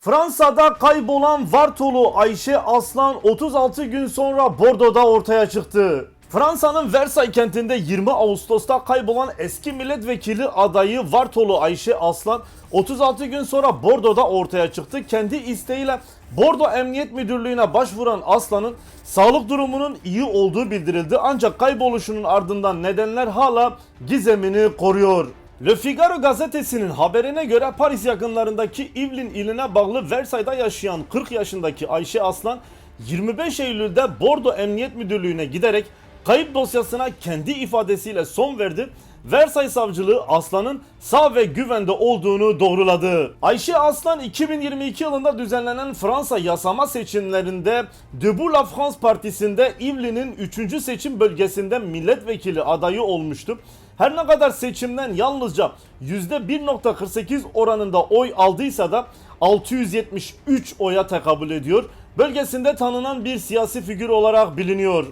Fransa'da kaybolan Vartolu Ayşe Aslan 36 gün sonra Bordo'da ortaya çıktı. Fransa'nın Versailles kentinde 20 Ağustos'ta kaybolan eski milletvekili adayı Vartolu Ayşe Aslan 36 gün sonra Bordo'da ortaya çıktı. Kendi isteğiyle Bordo Emniyet Müdürlüğü'ne başvuran Aslan'ın sağlık durumunun iyi olduğu bildirildi. Ancak kayboluşunun ardından nedenler hala gizemini koruyor. Le Figaro gazetesinin haberine göre Paris yakınlarındaki Yvelines iline bağlı Versailles'da yaşayan 40 yaşındaki Ayşe Aslan 25 Eylül'de Bordo Emniyet Müdürlüğü'ne giderek kayıp dosyasına kendi ifadesiyle son verdi. Versailles savcılığı Aslan'ın sağ ve güvende olduğunu doğruladı. Ayşe Aslan 2022 yılında düzenlenen Fransa yasama seçimlerinde Debout la France partisinde Yvelines 3. seçim bölgesinde milletvekili adayı olmuştu. Her ne kadar seçimden yalnızca %1.48 oranında oy aldıysa da 673 oya tekabül ediyor. Bölgesinde tanınan bir siyasi figür olarak biliniyor.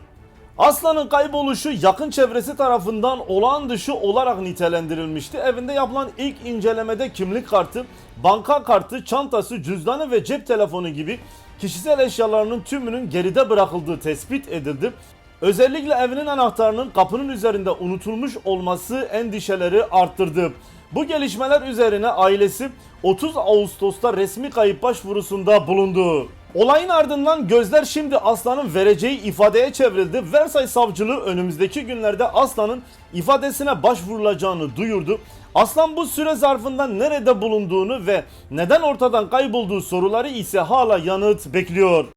Aslan'ın kayboluşu yakın çevresi tarafından olağan dışı olarak nitelendirilmişti. Evinde yapılan ilk incelemede kimlik kartı, banka kartı, çantası, cüzdanı ve cep telefonu gibi kişisel eşyalarının tümünün geride bırakıldığı tespit edildi. Özellikle evinin anahtarının kapının üzerinde unutulmuş olması endişeleri arttırdı. Bu gelişmeler üzerine ailesi 30 Ağustos'ta resmi kayıp başvurusunda bulundu. Olayın ardından gözler şimdi Aslan'ın vereceği ifadeye çevrildi. Versailles savcılığı önümüzdeki günlerde Aslan'ın ifadesine başvurulacağını duyurdu. Aslan bu süre zarfında nerede bulunduğunu ve neden ortadan kaybolduğu soruları ise hala yanıt bekliyor.